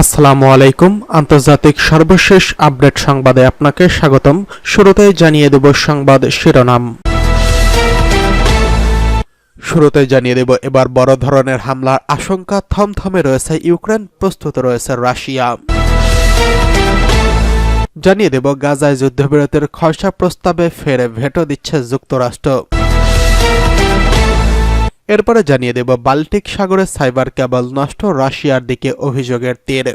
আসসালামু আলাইকুম। আন্তর্জাতিক সর্বশেষ আপডেট সংবাদে আপনাকে স্বাগতম। শুরুতেই জানিয়ে দেব সংবাদ শিরোনাম। শুরুতে জানিয়ে দেব, এবার বড় ধরনের হামলার আশঙ্কা থমথমে রয়েছে। ইউক্রেন প্রস্তুত রয়েছে রাশিয়া। জানিয়ে দেব, গাজায় যুদ্ধবিরতির খসড়া প্রস্তাবে ফেরে ভেটো দিচ্ছে যুক্তরাষ্ট্র। এরপরে জানিয়ে দেব বাল্টিক সাগরে সাইবার কেবল নষ্ট রাশিয়ার দিকে অভিযোগের তীর।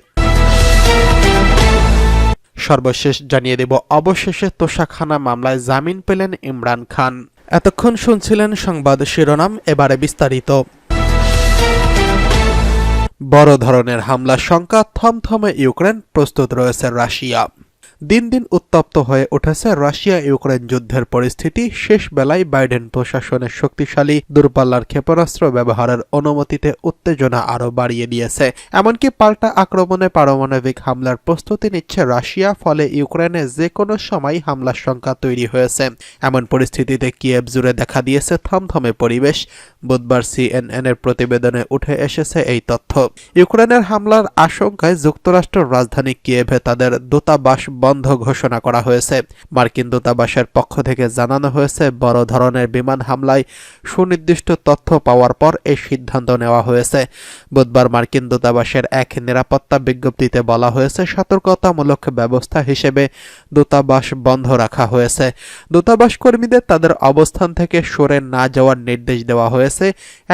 সর্বশেষ জানিয়ে দেব অবশেষে তোষাখানা মামলায় জামিন পেলেন ইমরান খান। এতক্ষণ শুনছিলেন সংবাদ শিরোনাম, এবারে বিস্তারিত। বড় ধরনের হামলা শঙ্কা, থমথমে ইউক্রেন, প্রস্তুত রয়েছে রাশিয়া। দিন দিন উত্তপ্ত হয়ে উঠেছে রাশিয়া ইউক্রেন যুদ্ধের পরিস্থিতি। শেষ বেলায় বাইডেন প্রশাসনের শক্তিশালী দূরপাল্লার ক্ষেপণাস্ত্র ব্যবহারের অনুমতিতে উত্তেজনা আরও বাড়িয়ে দিয়েছে। এমনকি পাল্টা আক্রমণে পারমাণবিক হামলার প্রস্তুতি নিচ্ছে রাশিয়া, ফলে ইউক্রেনে যে কোনো সময় হামলার সংখ্যা তৈরি হয়েছে। এমন পরিস্থিতিতে কিয়েভ জুড়ে দেখা দিয়েছে থমথমে পরিবেশ। বুধবার সিএনএন এর প্রতিবেদনে উঠে এসেছে এই তথ্য। ইউক্রেনের হামলার আশঙ্কায় যুক্তরাষ্ট্রের রাজধানী কিয়েভে তাদের দূতাবাস বন্ধ ঘোষণা করা হয়েছে। মার্কিন দূতাবাসের পক্ষ থেকে জানানো হয়েছে, বড় ধরনের বিমান হামলায় সুনির্দিষ্ট তথ্য পাওয়ার পর এই সিদ্ধান্ত নেওয়া হয়েছে। বুধবার মার্কিন দূতাবাসের এক নিরাপত্তা বিজ্ঞপ্তিতে বলা হয়েছে, সতর্কতামূলক ব্যবস্থা হিসেবে দূতাবাস বন্ধ রাখা হয়েছে। দূতাবাস কর্মীদের তাদের অবস্থান থেকে সরে না যাওয়ার নির্দেশ দেওয়া হয়েছে।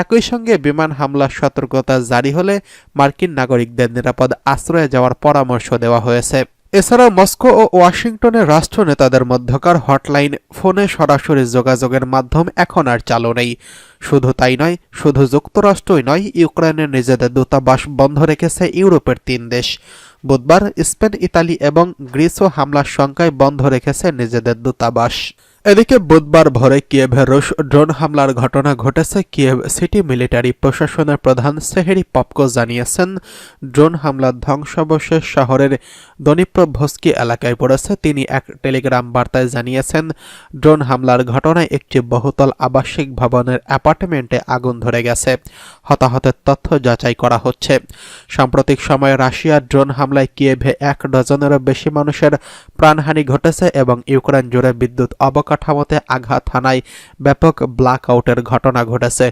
একই সঙ্গে বিমান হামলার সতর্কতা জারি হলে মার্কিন নাগরিকদের নিরাপদ আশ্রয়ে যাওয়ার পরামর্শ দেওয়া হয়েছে। এছাড়াও মস্কো ও ওয়াশিংটনের রাষ্ট্রনেতাদের মধ্যকার হটলাইন ফোনে সরাসরি যোগাযোগের মাধ্যম এখন আর চালু নেই। শুধু তাই নয়, শুধু যুক্তরাষ্ট্রই নয় ইউক্রেনের নিজেদের দূতাবাস বন্ধ রেখেছে ইউরোপের তিন দেশ। বুধবার স্পেন, ইতালি এবং গ্রিসও হামলার সংখ্যায় বন্ধ রেখেছে নিজেদের দূতাবাস। এদিকে বুধবার ভোরে কিয়েভের রুশ ড্রোন হামলার ঘটনা ঘটেছে কিয়েভ সিটি মিলিটারি প্রশাসনের প্রধান সেহেরি পপকো জানিয়েছেন, ড্রোন হামলার ধ্বংসাবশেষ শহরের দনিপ্রভস্কি এলাকায় পড়েছে। তিনি এক টেলিগ্রাম বার্তায় জানিয়েছেন, ড্রোন হামলার ঘটনায় একটি বহুতল আবাসিক ভবনের অ্যাপার্টমেন্টে আগুন ধরে গেছে। হতাহতের তথ্য যাচাই করা হচ্ছে। সাম্প্রতিক সময়ে রাশিয়ার ড্রোন হামলায় কিয়েভে এক ডজনেরও বেশি মানুষের প্রাণহানি ঘটেছে এবং ইউক্রেন জুড়ে বিদ্যুৎ অবকাঠামোতে আঘাত হানায় ব্যাপক ব্ল্যাক আউটের ঘটনা ঘটেছে।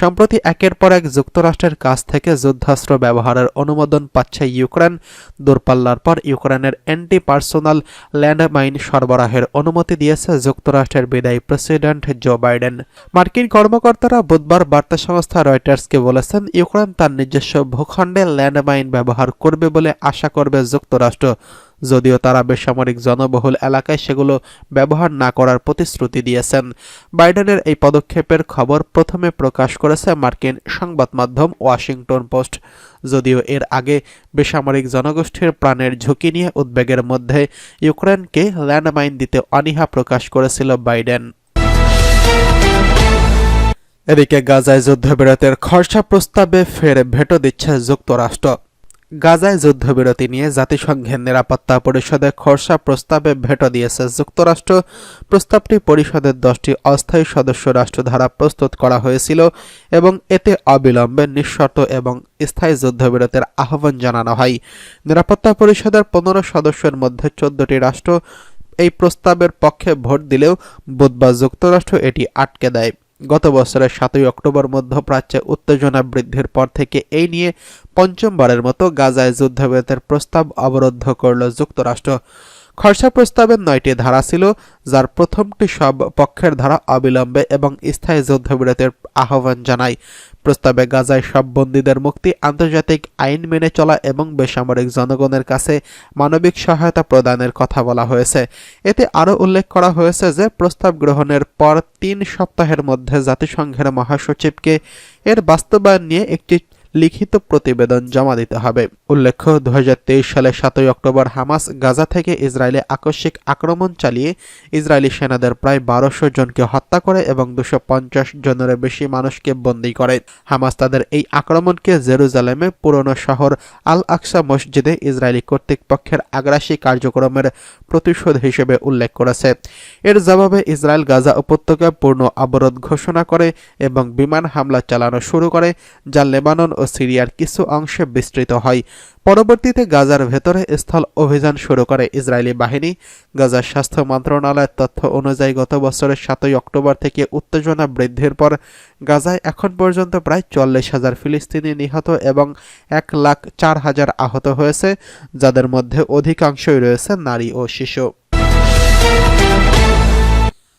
সম্প্রতি একের পর এক যুক্তরাষ্ট্রের কাছ থেকে যুদ্ধাস্ত্র ব্যবহারের অনুমোদন পাচ্ছে ইউক্রেন। দূরপাল্লার পর ইউক্রেনের অ্যান্টি পার্সোনাল ল্যান্ডমাইন সরবরাহের অনুমতি দিয়েছে যুক্তরাষ্ট্রের বিদায়ী প্রেসিডেন্ট জো বাইডেন। মার্কিন কর্মকর্তারা বুধবার বার্তা সংস্থা রয়টার্সকে বলেছেন, ইউক্রেন তার নিজস্ব ভূখণ্ডে ল্যান্ডমাইন ব্যবহার করবে বলে আশা করবে যুক্তরাষ্ট্র। যদিও তারা বেসামরিক জনবহুল এলাকায় সেগুলো ব্যবহার না করার প্রতিশ্রুতি দিয়েছেন। বাইডেনের এই পদক্ষেপের খবর প্রথমে প্রকাশ করেছে মার্কিন সংবাদ মাধ্যম ওয়াশিংটন পোস্ট। যদিও এর আগে বেসামরিক জনগোষ্ঠীর প্রাণের ঝুঁকি নিয়ে উদ্বেগের মধ্যে ইউক্রেনকে ল্যান্ডমাইন দিতে অনীহা প্রকাশ করেছিল বাইডেন। এদিকে গাজায় যুদ্ধবিরতির খরচা প্রস্তাবে ফের ভেটো দিচ্ছে যুক্তরাষ্ট্র। গাজায় যুদ্ধবিরতি নিয়ে জাতিসংঘের নিরাপত্তা পরিষদে খরসা প্রস্তাবে ভেটো দিয়েছে যুক্তরাষ্ট্র। প্রস্তাবটি পরিষদের দশটি অস্থায়ী সদস্য রাষ্ট্র দ্বারা প্রস্তুত করা হয়েছিল এবং এতে অবিলম্বে নিঃশর্ত এবং স্থায়ী যুদ্ধবিরতির আহ্বান জানানো হয়। নিরাপত্তা পরিষদের পনেরো সদস্যের মধ্যে চোদ্দটি রাষ্ট্র এই প্রস্তাবের পক্ষে ভোট দিলেও বুধবার যুক্তরাষ্ট্র এটি আটকে দেয়। গত বছরের সাতই অক্টোবর মধ্যপ্রাচ্যে উত্তেজনা বৃদ্ধির পর থেকে এই নিয়ে পঞ্চমবারের মতো গাজায় যুদ্ধবিরতির প্রস্তাব অবরুদ্ধ করল যুক্তরাষ্ট্র। খরচা প্রস্তাবের নয়টি ধারা ছিল, যার প্রথমটি সব পক্ষের ধারা অবিলম্বে এবং স্থায়ী যুদ্ধবিরতির আহ্বান জানায়। প্রস্তাবে গাজায় সব বন্দীদের মুক্তি, আন্তর্জাতিক আইন মেনে চলা এবং বেসামরিক জনগণের কাছে মানবিক সহায়তা প্রদানের কথা বলা হয়েছে। এতে আরও উল্লেখ করা হয়েছে যে, প্রস্তাব গ্রহণের পর তিন সপ্তাহের মধ্যে জাতিসংঘের মহাসচিবকে এর বাস্তবায়ন নিয়ে একটি লিখিত প্রতিবেদন জমা দিতে হবে। উল্লেখ্য দু সালে সাতই অক্টোবর হামাস গাজা থেকে ইসরায়েলে আকস্মিক আক্রমণ চালিয়ে ইসরায়েলি সেনাদের প্রায় বারোশো জনকে হত্যা করে এবং দুশো পঞ্চাশ জনের বেশি মানুষকে বন্দী করে। হামাস তাদের এই আক্রমণকে জেরুজালেমে পুরনো শহর আল আকসা মসজিদে ইসরায়েলি কর্তৃপক্ষের আগ্রাসী কার্যক্রমের প্রতিশোধ হিসেবে উল্লেখ করেছে। এর জবাবে ইসরায়েল গাজা উপত্যকা পূর্ণ অবরোধ ঘোষণা করে এবং বিমান হামলা চালানো শুরু করে, যা লেবানন ও সিরিয়ার কিছু অংশে বিস্তৃত হয়। পরবর্তীতে গাজার ভেতরে স্থল অভিযান শুরু করে ইসরায়েলি বাহিনী। গাজার স্বাস্থ্য মন্ত্রণালয়ের তথ্য অনুযায়ী গত বছরের সাতই অক্টোবর থেকে উত্তেজনা বৃদ্ধির পর গাজায় এখন পর্যন্ত প্রায় চল্লিশ হাজার ফিলিস্তিনি নিহত এবং এক লাখ চার হাজার আহত হয়েছে, যাদের মধ্যে অধিকাংশই রয়েছে নারী ও শিশু।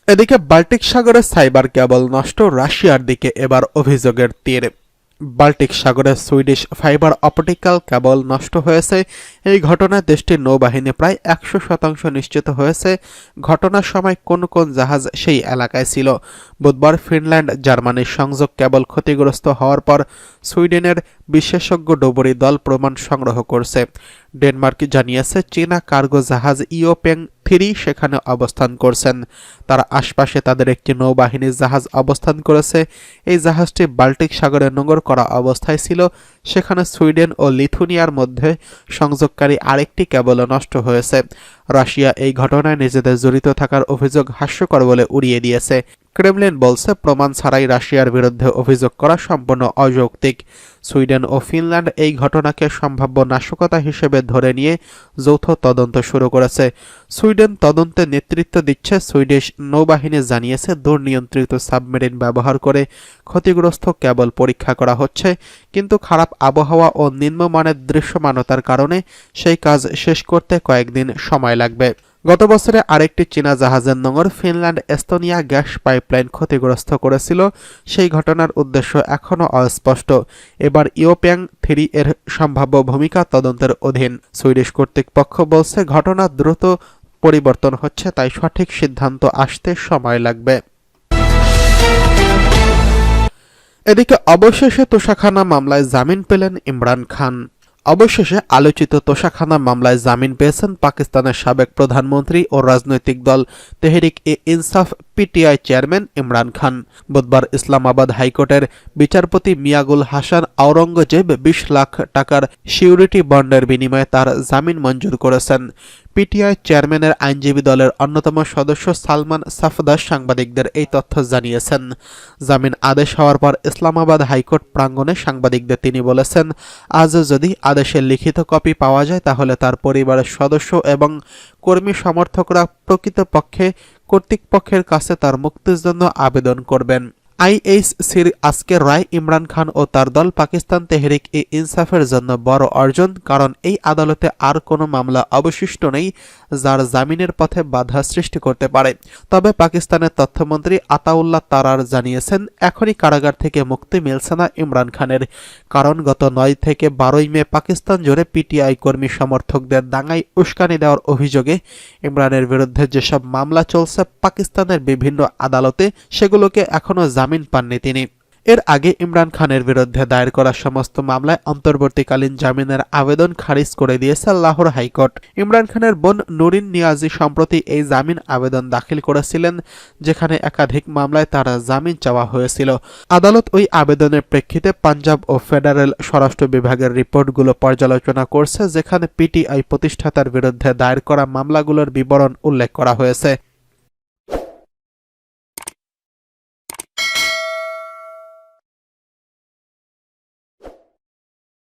এদিকে বাল্টিক সাগরে সাইবার কেবল নষ্ট রাশিয়ার দিকে এবার অভিযোগের তীর। বাল্টিক সাগরে সুইডিশ ফাইবার অপটিক্যাল কেবল নষ্ট হয়েছে। এই ঘটনায় দেশটির নৌবাহিনী প্রায় একশো শতাংশ নিশ্চিত হয়েছে। ঘটনার সময় কোন কোন জাহাজ সেই এলাকায় ছিল। বুধবার ফিনল্যান্ড জার্মানির সংযোগ কেবল ক্ষতিগ্রস্ত হওয়ার পর সুইডেনের বিশেষজ্ঞ ডুবুরি দল প্রমাণ সংগ্রহ করছে। ডেনমার্ক জানিয়েছে, চীনা কার্গো জাহাজ ইওপেং থ্রি সেখানে অবস্থান করছেন। তার আশপাশে তাদের একটি নৌবাহিনীর জাহাজ অবস্থান করেছে। এই জাহাজটি বাল্টিক সাগরে নোঙর করা অবস্থায় ছিল। সেখানে সুইডেন ও লিথুনিয়ার মধ্যে সংযোগকারী আরেকটি কেবলও নষ্ট হয়েছে। রাশিয়া এই ঘটনায় নিজেদের জড়িত থাকার অভিযোগ হাস্যকর বলে উড়িয়ে দিয়েছে। ক্রেমলিন বলছে, প্রমাণ ছাড়াই রাশিয়ার বিরুদ্ধে অভিযোগ করা সম্পূর্ণ অযৌক্তিক। সুইডেন ও ফিনল্যান্ড এই ঘটনাকে সম্ভাব্য নাশকতা হিসেবে ধরে নিয়ে যৌথ তদন্ত শুরু করেছে। সুইডেন তদন্তে নেতৃত্ব দিচ্ছে সুইডিশ নৌবাহিনী জানিয়েছে, দুর্নিয়ন্ত্রিত সাবমেরিন ব্যবহার করে ক্ষতিগ্রস্ত কেবল পরীক্ষা করা হচ্ছে, কিন্তু খারাপ আবহাওয়া ও নিম্নমানের দৃশ্যমানতার কারণে সেই কাজ শেষ করতে কয়েকদিন সময় লাগবে। গত বছরে আরেকটি চীনা জাহাজের নোঙর ফিনল্যান্ড এস্তোনিয়া গ্যাস পাইপলাইন ক্ষতিগ্রস্ত করেছিল। সেই ঘটনার উদ্দেশ্য এখনও অস্পষ্ট। এবার ইওপ্যাং থ্রি এর সম্ভাব্য ভূমিকা তদন্তের অধীন। সুইডিশ কর্তৃপক্ষ বলছে, ঘটনা দ্রুত পরিবর্তন হচ্ছে, তাই সঠিক সিদ্ধান্ত আসতে সময় লাগবে। এদিকে অবশেষে তোষাখানা মামলায় জামিন পেলেন ইমরান খান। অবশেষে আলোচিত তোষাখানা মামলায় জামিন পেয়েছেন পাকিস্তানের সাবেক প্রধানমন্ত্রী ও রাজনৈতিক দল তেহরিক এ ইনসাফ পিটিআই চেয়ারম্যান ইমরান খান। বুধবার ইসলামাবাদ হাইকোর্টের বিচারপতি মিয়াগুল হাসান আওরঙ্গজেব বিশ লাখ টাকার সিউরিটি বন্ডের বিনিময়ে তার জামিন মঞ্জুর করেছেন। পিটিআই চেয়ারম্যানের আইনজীবী দলের অন্যতম সদস্য সালমান সাফদাস সাংবাদিকদের এই তথ্য জানিয়েছেন। জামিন আদেশ হওয়ার পর ইসলামাবাদ হাইকোর্ট প্রাঙ্গণে সাংবাদিকদের তিনি বলেছেন, আজ যদি আদেশের লিখিত কপি পাওয়া যায়, তাহলে তার পরিবারের সদস্য এবং কর্মী সমর্থকরা প্রকৃতপক্ষে কর্তৃপক্ষের কাছে তার মুক্তির জন্য আবেদন করবেন। আইএইচসির আজকের রায় ইমরান খান ও তার দল পাকিস্তান তেহরিক ই ইনসাফের জন্য বড় অর্জন, কারণ এই আদালতে আর কোনো মামলা অবশিষ্ট নেই যার জামিনের পথে বাধা সৃষ্টি করতে পারে। তবে পাকিস্তানের তথ্যমন্ত্রী আতাউল্লাহ তারার জানিয়েছেন, এখনই কারাগার থেকে মুক্তি মিলছে না ইমরান খানের। কারণ গত নয় থেকে বারোই মে পাকিস্তান জুড়ে পিটিআই কর্মী সমর্থকদের দাঙ্গায় উস্কানি দেওয়ার অভিযোগে ইমরানের বিরুদ্ধে যেসব মামলা চলছে, পাকিস্তানের বিভিন্ন আদালতে সেগুলোকে এখনও জামিন পাননি তিনি। এর আগে ইমরান খানের বিরুদ্ধে দায়ের করা সমস্ত মামলায় অন্তর্বর্তীকালীন জামিনের আবেদন খারিজ করে দিয়েছে লাহোর হাইকোর্ট। ইমরান খানের বোন নুরিন নিয়াজি সম্প্রতি এই জামিন আবেদন দাখিল করেছিলেন, যেখানে একাধিক মামলায় তার জামিন চাওয়া হয়েছিল। আদালত ওই আবেদনের প্রেক্ষিতে পাঞ্জাব ও ফেডারেল স্বরাষ্ট্র বিভাগের রিপোর্টগুলো পর্যালোচনা করছে, যেখানে পিটিআই প্রতিষ্ঠাতার বিরুদ্ধে দায়ের করা মামলাগুলোর বিবরণ উল্লেখ করা হয়েছে।